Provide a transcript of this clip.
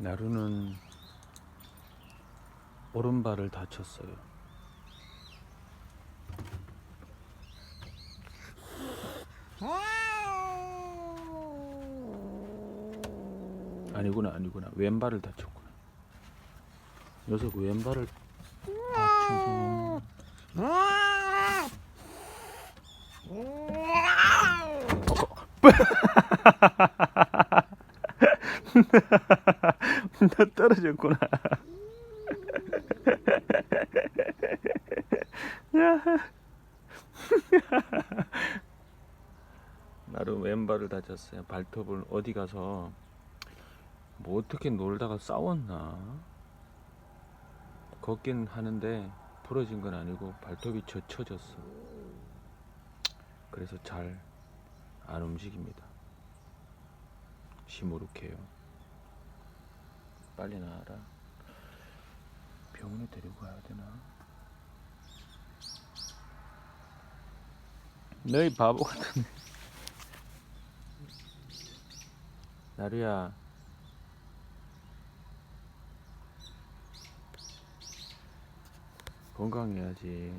나루는 오른발을 다쳤어요. 아니구나 아니구나 왼발을 다쳤구나. 녀석 왼발을 다쳐서 나 떨어졌구나. 야. 나름 왼발을 다쳤어요. 발톱을 어디 가서 뭐 어떻게 놀다가 싸웠나? 걷긴 하는데 부러진 건 아니고 발톱이 젖혀졌어. 그래서 잘 안 움직입니다. 시무룩해요. 빨리 나와라. 병원에 데리고 가야 되나? 너희 바보 같은. 나루야. 건강해야지.